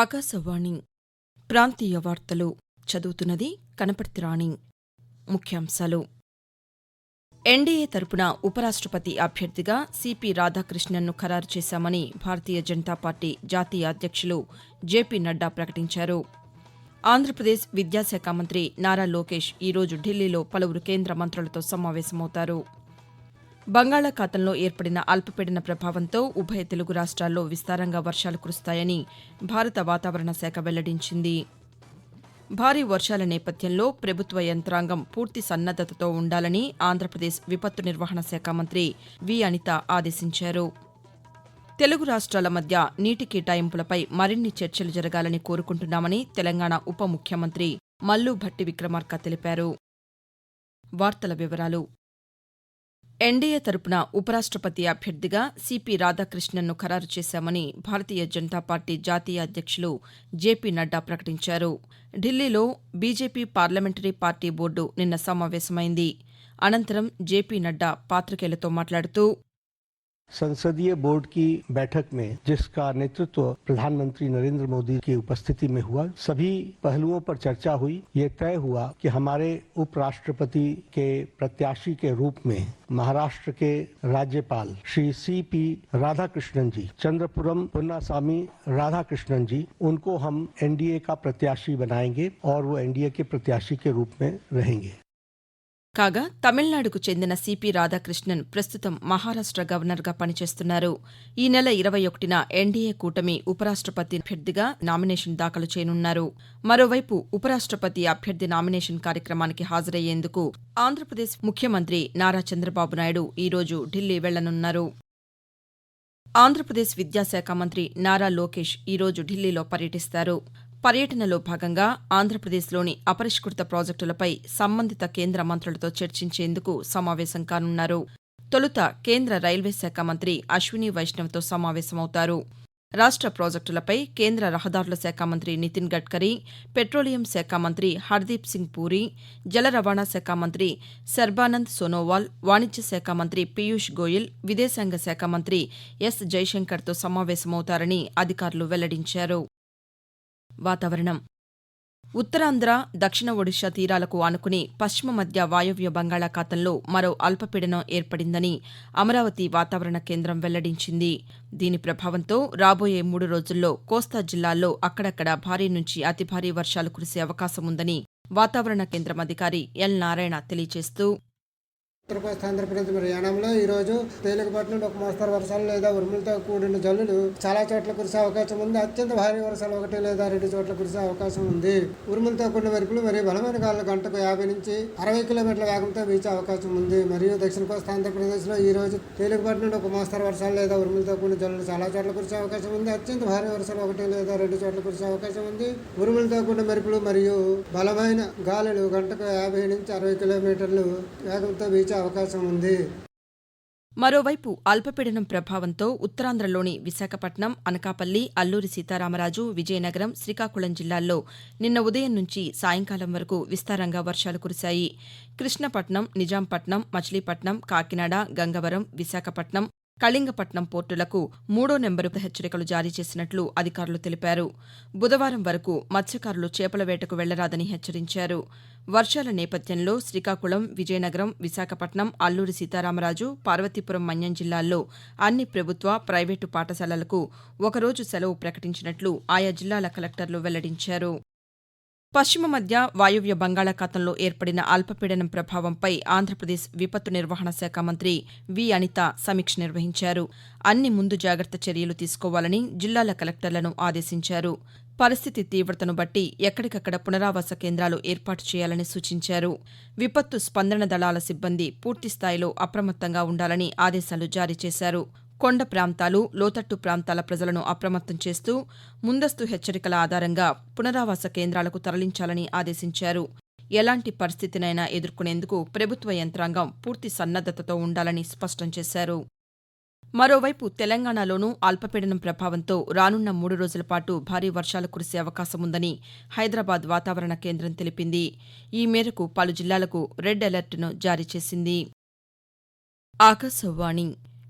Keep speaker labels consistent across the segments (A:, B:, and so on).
A: ఆకాశవాణి ప్రాంతీయ వార్తలు చదువుతున్నది కనపర్తి రాణి ముఖ్యాంశాలు ఎన్డీఏ తరపున ఉపరాష్టపతి అభ్యర్థిగా సిపి రాధాకృష్ణన్ను ఖరారు చేశామని భారతీయ జనతా పార్టీ జాతీయ అధ్యక్షులు జేపీ నడ్డా ప్రకటించారు ఆంధ్రప్రదేశ్ విద్యాశాఖ మంత్రి నారా లోకేష్ ఈరోజు ఢిల్లీలో పలువురు కేంద్ర మంత్రులతో సమావేశమవుతారు బంగాళాఖాతంలో ఏర్పడిన అల్పపీడన ప్రభావంతో ఉభయ తెలుగు రాష్ట్రాల్లో విస్తారంగా వర్షాలు కురుస్తాయని భారత వాతావరణ శాఖ వెల్లడించింది భారీ వర్షాల నేపథ్యంలో ప్రభుత్వ యంత్రాంగం పూర్తి సన్నద్దతతో ఉండాలని ఆంధ్రప్రదేశ్ విపత్తు నిర్వహణ శాఖ మంత్రి వి అనిత ఆదేశించారు తెలుగు రాష్ట్రాల మధ్య నీటి కేటాయింపులపై మరిన్ని చర్చలు జరగాలని కోరుకుంటున్నామని తెలంగాణ ఉప ముఖ్యమంత్రి మల్లు భట్టి విక్రమార్క తెలిపారు వార్తల వివరాలు ఎన్డీఏ తరపున ఉపరాష్టపతి అభ్యర్థిగా సిపి రాధాకృష్ణన్ను ఖరారు చేశామని భారతీయ జనతా పార్టీ జాతీయ అధ్యక్షులు జేపీ నడ్డా ప్రకటించారు ఢిల్లీలో బీజేపీ పార్లమెంటరీ పార్టీ బోర్డు నిన్న సమావేశమైంది అనంతరం జేపీ నడ్డా పాతికేయులతో మాట్లాడుతూ
B: संसदीय बोर्ड की बैठक में जिसका नेतृत्व प्रधानमंत्री नरेंद्र मोदी की उपस्थिति में हुआ सभी पहलुओं पर चर्चा हुई ये तय हुआ कि हमारे उपराष्ट्रपति के प्रत्याशी के रूप में महाराष्ट्र के राज्यपाल श्री सी पी राधा कृष्णन जी चंद्रपुरम पुन्नासामी कृष्णन जी उनको हम एनडीए का प्रत्याशी बनाएंगे और वो एनडीए के प्रत्याशी के रूप में रहेंगे
A: కాగా తమిళనాడుకు చెందిన సిపి రాధాకృష్ణన్ ప్రస్తుతం మహారాష్ట గవర్నర్గా పనిచేస్తున్నారు ఈ నెల ఇరవై ఒకటిన ఎన్డీఏ కూటమి ఉపరాష్టపతి అభ్యర్థిగా నామినేషన్ దాఖలు చేయనున్నారు మరోవైపు ఉపరాష్టపతి అభ్యర్థి నామినేషన్ కార్యక్రమానికి హాజరయ్యేందుకు ఆంధ్రప్రదేశ్ ముఖ్యమంత్రి నారా చంద్రబాబు నాయుడు ఈరోజు ఢిల్లీ వెళ్లనున్నారు ఆంధ్రప్రదేశ్ విద్యాశాఖ మంత్రి నారా లోకేష్ ఈరోజు ఢిల్లీలో పర్యటిస్తారు పర్యటనలో భాగంగా ఆంధ్రప్రదేశ్లోని అపరిష్కృత ప్రాజెక్టులపై సంబంధిత కేంద్ర మంతులతో చర్చించేందుకు సమావేశం కానున్నారు తొలుత కేంద్ర రైల్వే శాఖ మంత్రి అశ్విని వైష్ణవ్తో సమావేశమవుతారు రాష్ట ప్రాజెక్టులపై కేంద్ర రహదారుల శాఖ మంత్రి నితిన్ గడ్కరీ పెట్రోలియం శాఖ మంత్రి హర్దీప్ సింగ్ పూరి జల రవాణా శాఖ మంత్రి సర్బానంద్ సోనోవాల్ వాణిజ్య శాఖ మంత్రి పీయూష్ గోయల్ విదేశాంగ శాఖ మంత్రి ఎస్ జైశంకర్తో సమావేశమవుతారని అధికారులు వెల్లడించారు వాతావరణం ఉత్తరాంధ్ర దక్షిణ ఒడిషా తీరాలకు ఆనుకుని పశ్చిమ మధ్య వాయవ్య బంగాళాఖాతంలో మరో అల్పపీడనం ఏర్పడిందని అమరావతి వాతావరణ కేంద్రం వెల్లడించింది దీని ప్రభావంతో రాబోయే మూడు రోజుల్లో కోస్తా జిల్లాల్లో అక్కడక్కడ భారీ నుంచి అతి భారీ వర్షాలు కురిసే అవకాశం ఉందని వాతావరణ కేంద్రం అధికారి ఎల్ నారాయణ తెలియజేస్తూ ఉత్తరప్రదేశ్ ఆంధ్రప్రదేశ్ ప్రయాణంలో ఈ రోజు తేలికపాటి నుండి ఒక మోస్తరు వర్షాలు లేదా ఉరుములతో కూడిన జల్లులు చాలా చోట్ల కురిసే అవకాశం ఉంది అత్యంత భారీ వర్షాలు ఒకటి లేదా రెండు చోట్ల కురిసే అవకాశం ఉంది ఉరుములతో కూడిన మెరుపులు మరియు బలమైన గాలు గంటకు యాభై నుంచి అరవై కిలోమీటర్ల వేగంతో వీచే అవకాశం ఉంది మరియు దక్షిణ కోస్తా ఆంధ్రప్రదేశ్లో ఈ రోజు తేలికపాటి నుండి ఒక మోస్తరు వర్షాలు లేదా ఉరుములతో కూడిన జల్లులు చాలా చోట్ల కురిసే అవకాశం ఉంది అత్యంత భారీ వర్షాలు ఒకటి లేదా రెండు చోట్ల కురిసే అవకాశం ఉంది ఉరుములతో కూడిన మెరుపులు మరియు బలమైన గాలులు గంటకు యాభై నుంచి అరవై కిలోమీటర్లు వేగంతో వీచే వచ్చే అవకాశం ఉంది మరోవైపు అల్పపీడనం ప్రభావంతో ఉత్తరాంధ్రలోని విశాఖపట్నం అనకాపల్లి అల్లూరి సీతారామరాజు విజయనగరం శ్రీకాకుళం జిల్లాల్లో నిన్న ఉదయం నుంచి సాయంకాలం వరకు విస్తారంగా వర్షాలు కురిశాయి కృష్ణపట్నం నిజాంపట్నం మచిలీపట్నం కాకినాడ గంగవరం విశాఖపట్నం కళింగపట్నం పోర్టులకు మూడో నెంబరు హెచ్చరికలు జారీ చేసినట్లు అధికారులు తెలిపారు బుధవారం వరకు మత్స్యకారులు చేపల వేటకు వెళ్లరాదని హెచ్చరించారు వర్షాల నేపథ్యంలో శ్రీకాకుళం విజయనగరం విశాఖపట్నం అల్లూరి సీతారామరాజు పార్వతీపురం మన్యం జిల్లాల్లో అన్ని ప్రభుత్వ పైవేటు పాఠశాలలకు ఒకరోజు సెలవు ప్రకటించినట్లు ఆయా జిల్లాల కలెక్టర్లు వెల్లడించారు పశ్చిమ మధ్య వాయువ్య బంగాళాఖాతంలో ఏర్పడిన అల్పపీడనం ప్రభావంపై ఆంధ్రప్రదేశ్ విపత్తు నిర్వహణ శాఖ మంత్రి వి అనిత సమీక్ష నిర్వహించారు అన్ని ముందు జాగ్రత్త చర్యలు తీసుకోవాలని జిల్లాల కలెక్టర్లను ఆదేశించారు పరిస్థితి తీవతను బట్టి ఎక్కడికక్కడ పునరావాస కేంద్రాలు ఏర్పాటు చేయాలని సూచించారు విపత్తు స్పందన దళాల సిబ్బంది పూర్తిస్థాయిలో అప్రమత్తంగా ఉండాలని ఆదేశాలు జారీ చేశారు కొండ ప్రాంతాలు లోతట్టు ప్రాంతాల ప్రజలను అప్రమత్తం చేస్తూ ముందస్తు హెచ్చరికల ఆధారంగా పునరావాస కేంద్రాలకు తరలించాలని ఆదేశించారు ఎలాంటి పరిస్థితినైనా ఎదుర్కొనేందుకు ప్రభుత్వ యంత్రాంగం పూర్తి సన్నద్దతతో ఉండాలని స్పష్టం చేశారు మరోవైపు తెలంగాణలోనూ అల్పపీడనం ప్రభావంతో రానున్న మూడు రోజుల పాటు భారీ వర్షాలు కురిసే అవకాశం ఉందని హైదరాబాద్ వాతావరణ కేంద్రం తెలిపింది ఈ మేరకు పలు జిల్లాలకు రెడ్ అలర్ట్ను జారీ చేసింది ఆకాశవాణి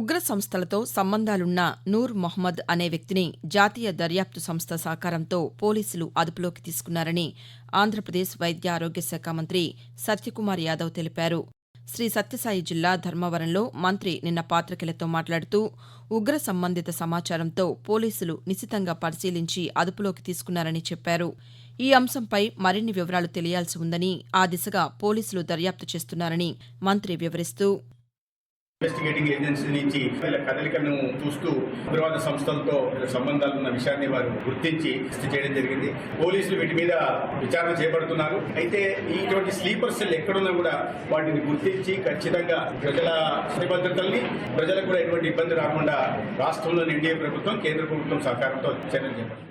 A: ఉగ్ర సంస్థలతో సంబంధాలున్న నూర్ మొహమ్మద్ అనే వ్యక్తిని జాతీయ దర్యాప్తు సంస్థ సహకారంతో పోలీసులు అదుపులోకి తీసుకున్నారని ఆంధ్రప్రదేశ్ వైద్య ఆరోగ్య శాఖ మంత్రి సత్యకుమార్ యాదవ్ తెలిపారు శ్రీ సత్యసాయి జిల్లా ధర్మవరంలో మంత్రి నిన్న పాతికేయులతో మాట్లాడుతూ ఉగ్ర సంబంధిత సమాచారంతో పోలీసులు నిశితంగా పరిశీలించి అదుపులోకి తీసుకున్నారని చెప్పారు ఈ అంశంపై మరిన్ని వివరాలు తెలియాల్సి ఉందని ఆ దిశగా పోలీసులు దర్యాప్తు చేస్తున్నారని మంత్రి వివరిస్తూ
C: ఇన్వెస్టిగేటింగ్ ఏజెన్సీ నుంచి వీళ్ళ కదలికలను చూస్తూ ఉగ్రవాద సంస్థలతో సంబంధాలు ఉన్న విషయాన్ని వారు గుర్తించి చేయడం జరిగింది పోలీసులు వీటి మీద విచారణ చేపడుతున్నారు అయితే ఇటువంటి స్లీపర్ సెల్ ఎక్కడున్నా కూడా వాటిని గుర్తించి ఖచ్చితంగా ప్రజల భద్రతల్ని ప్రజలకు కూడా ఎటువంటి ఇబ్బంది రాకుండా రాష్ట్రంలోని ఎన్డీఏ ప్రభుత్వం కేంద్ర ప్రభుత్వం సహకారంతో చర్యలు చేపట్టింది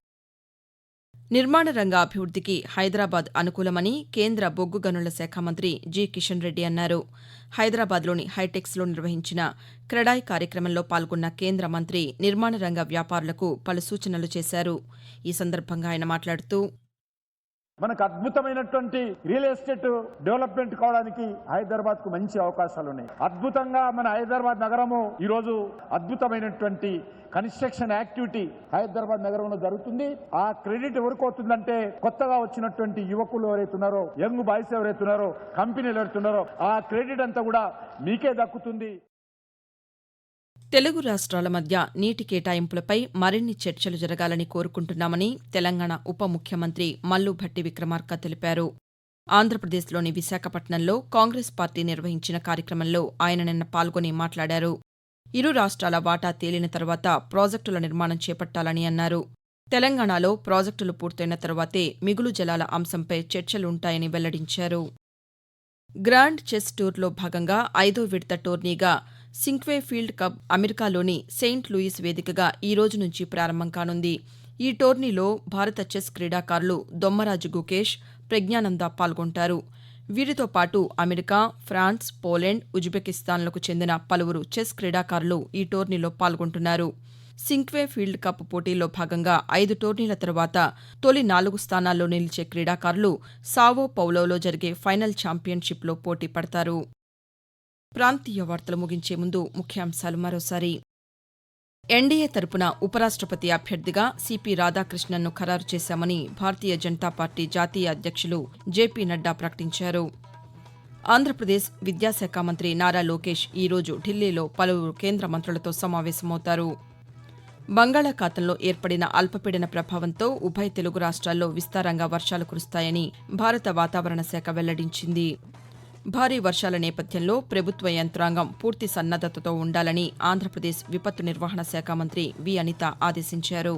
A: నిర్మాణ రంగ అభివృద్దికి హైదరాబాద్ అనుకూలమని కేంద్ర బొగ్గు గనుల శాఖ మంత్రి జి కిషన్ రెడ్డి అన్నారు హైదరాబాద్లోని హైటెక్స్లో నిర్వహించిన క్రెడాయ్ కార్యక్రమంలో పాల్గొన్న కేంద్ర మంత్రి నిర్మాణ రంగ వ్యాపారులకు పలు సూచనలు చేశారు ఈ సందర్భంగా ఆయన మాట్లాడుతూ
D: మనకు అద్భుతమైనటువంటి రియల్ ఎస్టేట్ డెవలప్మెంట్ కావడానికి హైదరాబాద్ కు మంచి అవకాశాలు ఉన్నాయి అద్భుతంగా మన హైదరాబాద్ నగరము ఈరోజు అద్భుతమైనటువంటి కన్స్ట్రక్షన్ యాక్టివిటీ హైదరాబాద్ నగరంలో జరుగుతుంది ఆ క్రెడిట్ ఎవరికి అవుతుందంటే కొత్తగా వచ్చినటువంటి యువకులు ఎవరైతున్నారో యంగ్ బాయ్స్ ఎవరైతున్నారో కంపెనీలు ఎవరైతున్నారో ఆ క్రెడిట్ అంతా కూడా మీకే దక్కుతుంది
A: తెలుగు రాష్ట్రాల మధ్య నీటి కేటాయింపులపై మరిన్ని చర్చలు జరగాలని కోరుకుంటున్నామని తెలంగాణ ఉప ముఖ్యమంత్రి మల్లుభట్టి విక్రమార్క తెలిపారు ఆంధ్రప్రదేశ్లోని విశాఖపట్నంలో కాంగ్రెస్ పార్టీ నిర్వహించిన కార్యక్రమంలో ఆయన నిన్న పాల్గొని మాట్లాడారు ఇరు రాష్ట్రాల వాటా తేలిన తర్వాత ప్రాజెక్టుల నిర్మాణం చేపట్టాలని అన్నారు తెలంగాణలో ప్రాజెక్టులు పూర్తయిన తర్వాతే మిగులు జలాల అంశంపై చర్చలుంటాయని వెల్లడించారు గ్రాండ్ చెస్ టూర్లో భాగంగా ఐదో విడత టోర్నీగా సింక్వే ఫీల్డ్ కప్ అమెరికాలోని సెయింట్ లూయిస్ వేదికగా ఈ రోజు నుంచి ప్రారంభం కానుంది ఈ టోర్నీలో భారత చెస్ క్రీడాకారులు దొమ్మరాజు గుకేష్ ప్రజ్ఞానంద పాల్గొంటారు వీరితో పాటు అమెరికా ఫ్రాన్స్ పోలెండ్ ఉజ్బెకిస్తాన్లకు చెందిన పలువురు చెస్ క్రీడాకారులు ఈ టోర్నీలో పాల్గొంటున్నారు సింక్వే ఫీల్డ్ కప్ పోటీల్లో భాగంగా ఐదు టోర్నీల తర్వాత తొలి నాలుగు స్థానాల్లో నిలిచే క్రీడాకారులు సావో పౌలోలో జరిగే ఫైనల్ ఛాంపియన్షిప్లో పోటీ పడతారు ప్రాంతీయ వార్తలు ముగించే ముందు ముఖ్యాంశాలు మరోసారి ఎన్డీఏ తరపున ఉపరాష్టపతి అభ్యర్థిగా సిపి రాధాకృష్ణన్ను ఖరారు చేశామని భారతీయ జనతా పార్టీ జాతీయ అధ్యక్షులు జేపీ నడ్డా ప్రకటించారు ఆంధ్రప్రదేశ్ విద్యాశాఖ మంత్రి నారా లోకేష్ ఈరోజు ఢిల్లీలో పలువురు కేంద్ర మంత్రులతో సమావేశమవుతారు బంగాళాఖాతంలో ఏర్పడిన అల్పపీడన ప్రభావంతో ఉభయ తెలుగు రాష్ట్రాల్లో విస్తారంగా వర్షాలు కురుస్తాయని భారత వాతావరణ శాఖ వెల్లడించింది భారీ వర్షాల నేపథ్యంలో ప్రభుత్వ యంత్రాంగం పూర్తి సన్నద్దతతో ఉండాలని ఆంధ్రప్రదేశ్ విపత్తు నిర్వహణ శాఖ మంత్రి వి అనిత ఆదేశించారు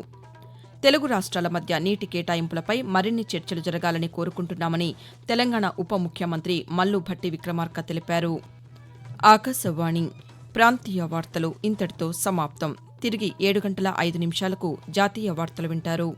A: తెలుగు రాష్ట్రాల మధ్య నీటి కేటాయింపులపై మరిన్ని చర్చలు జరగాలని కోరుకుంటున్నామని తెలంగాణ ఉప ముఖ్యమంత్రి మల్లు భట్టి విక్రమార్క తెలిపారు ఆకాశవాణి ప్రాంతీయ వార్తలు ఇంతటితో సమాప్తం తిరిగి ఏడు గంటల ఐదు నిమిషాలకు జాతీయ వార్తలు వింటారు